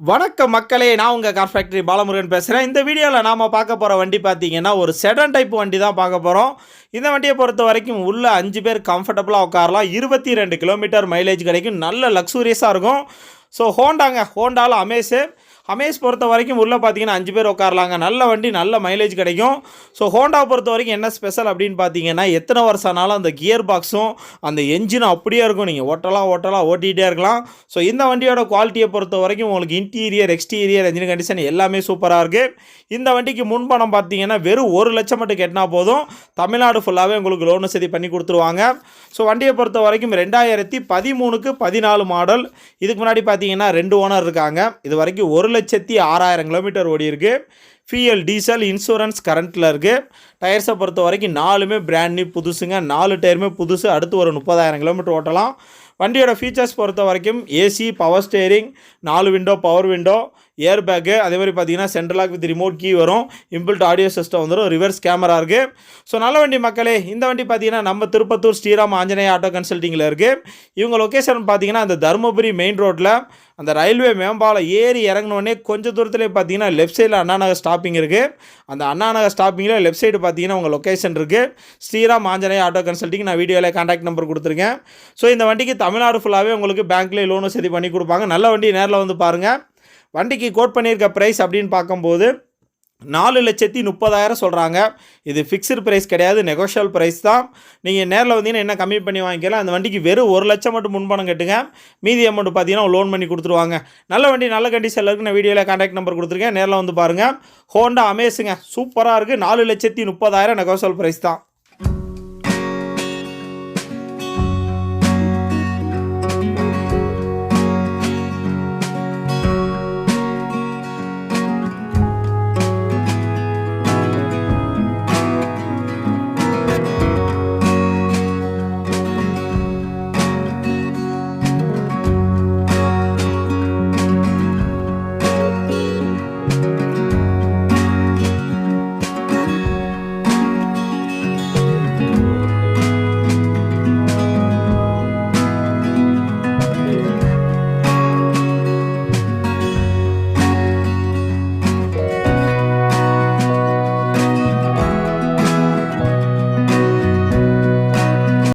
வணக்கம் மக்களே நான் உங்கள் கார் ஃபேக்ட்ரி பாலமுருகன் பேசுகிறேன் இந்த வீடியோவில் நாம் பார்க்க போகிற வண்டி பார்த்தீங்கன்னா ஒரு செடன் டைப் வண்டி தான் பார்க்க போகிறோம் இந்த வண்டியை பொறுத்த வரைக்கும் உள்ள அஞ்சு பேர் கம்ஃபர்டபுளாக உட்காரலாம். இருபத்தி ரெண்டு கிலோமீட்டர் மைலேஜ் கிடைக்கும். நல்ல லக்ஸூரியஸாக இருக்கும். ஸோ ஹோண்டாங்க ஹோண்டாவில் அமேஸு அமேஸ் பொறுத்த வரைக்கும் உள்ளே பார்த்தீங்கன்னா அஞ்சு பேர் உட்காரலாங்க. நல்ல வண்டி நல்ல மைலேஜ் கிடைக்கும். ஸோ ஹோண்டா பொறுத்த வரைக்கும் என்ன ஸ்பெஷல் அப்படின்னு பார்த்தீங்கன்னா எத்தனை வருஷம் ஆனாலும் அந்த கியர் பாக்ஸும் அந்த என்ஜினும் அப்படியே இருக்கும். நீங்கள் ஓட்டலாம் ஓட்டலாம் ஓட்டிகிட்டே இருக்கலாம். ஸோ இந்த வண்டியோட குவாலிட்டியை பொறுத்த வரைக்கும் உங்களுக்கு இன்டீரியர் எக்ஸ்டீரியர் என்ஜின் கண்டிஷன் எல்லாமே சூப்பராக இருக்குது இந்த வண்டிக்கு முன்பணம் பார்த்தீங்கன்னா வெறும் ஒரு லட்சம் மட்டும் கட்டினா போதும். தமிழ்நாடு ஃபுல்லாகவே உங்களுக்கு லோன் வசதி பண்ணி கொடுத்துருவாங்க. ஸோ வண்டியை பொறுத்த வரைக்கும் ரெண்டாயிரத்தி பதிமூணுக்கு பதினாலு மாடல் இதுக்கு முன்னாடி பார்த்தீங்கன்னா ரெண்டு ஓனர் இருக்காங்க. இது வரைக்கும் ஒரு லட்சத்தி ஆறாயிரம் கிலோமீட்டர் ஓடி இருக்கு ஃபிஎல் டீசல் இன்சூரன்ஸ் கரண்ட்டில் இருக்குது டயர்ஸை பொறுத்த வரைக்கும் நாலுமே பிராண்ட் நியூ புதுசுங்க. நாலு டயருமே புதுசு அடுத்து ஒரு முப்பதாயிரம் கிலோமீட்டர் ஓட்டலாம். வண்டியோட ஃபீச்சர்ஸ் பொறுத்த வரைக்கும் ஏசி பவர் ஸ்டேரிங் நாலு window power window air bag அதே மாதிரி பார்த்தீங்கன்னா central lock with remote key வரும். இம்பிள்ட் ஆடியோ சிஸ்டம் வந்துடும் ரிவர்ஸ் கேமரா இருக்குது ஸோ நல்ல வண்டி மக்களே இந்த வண்டி பார்த்தீங்கன்னா நம்ம திருப்பத்தூர் ஸ்ரீராம் ஆஞ்சநேய ஆட்டோ கன்சல்ட்டிங்கில் இருக்குது இவங்க லொக்கேஷன் பார்த்தீங்கன்னா அந்த தருமபுரி மெயின் ரோட்டில் அந்த ரயில்வே மேம்பாலம் ஏறி இறங்கினோடனே கொஞ்சம் தூரத்துலேயே பார்த்தீங்கன்னா லெஃப்ட் சைடில் அண்ணாநகர் ஸ்டாப்பிங் இருக்குது அந்த அண்ணாநகர் ஸ்டாப்பிங்கில் லெஃப்ட் சைடு பார்த்தீங்கன்னா உங்கள் லொக்கேஷன் இருக்குது ஸ்ரீராம் ஆஞ்சநேய ஆட்டோ கன்சல்ட்டிங் நான் வீடியோவில் காண்டாக்ட் நம்பர் கொடுத்துருக்கேன். ஸோ இந்த வண்டிக்கு தமிழ்நாடு ஃபுல்லாகவே உங்களுக்கு பேங்க்லேயே லோன் வசதி பண்ணி கொடுப்பாங்க. நல்ல வண்டி நேரில் வந்து பாருங்கள் வண்டிக்கு கோட் பண்ணியிருக்க ப்ரைஸ் அப்படின்னு பார்க்கும்போது நாலு லட்சத்தி முப்பதாயிரம் சொல்கிறாங்க இது ஃபிக்ஸ்டு ப்ரைஸ் கிடையாது நெகோஷியல் ப்ரைஸ் தான். நீங்கள் நேரில் வந்தீங்கன்னா என்ன கம்மி பண்ணி வாங்கிக்கலாம். அந்த வண்டிக்கு வெறும் ஒரு லட்சம் மட்டும் முன்பணம் கட்டுங்க. மீதி அமௌண்ட் பார்த்தீங்கன்னா லோன் பண்ணி கொடுத்துருவாங்க. நல்ல வண்டி நல்ல கண்டிஷனில் இருக்குது நான் வீடியோவில் காண்டாக்ட் நம்பர் கொடுத்துருக்கேன். நேரில் வந்து பாருங்கள் ஹோண்டா அமேஸுங்க சூப்பராக இருக்குது நாலு லட்சத்தி முப்பதாயிரம் நெகோஷியல் ப்ரைஸ் தான்.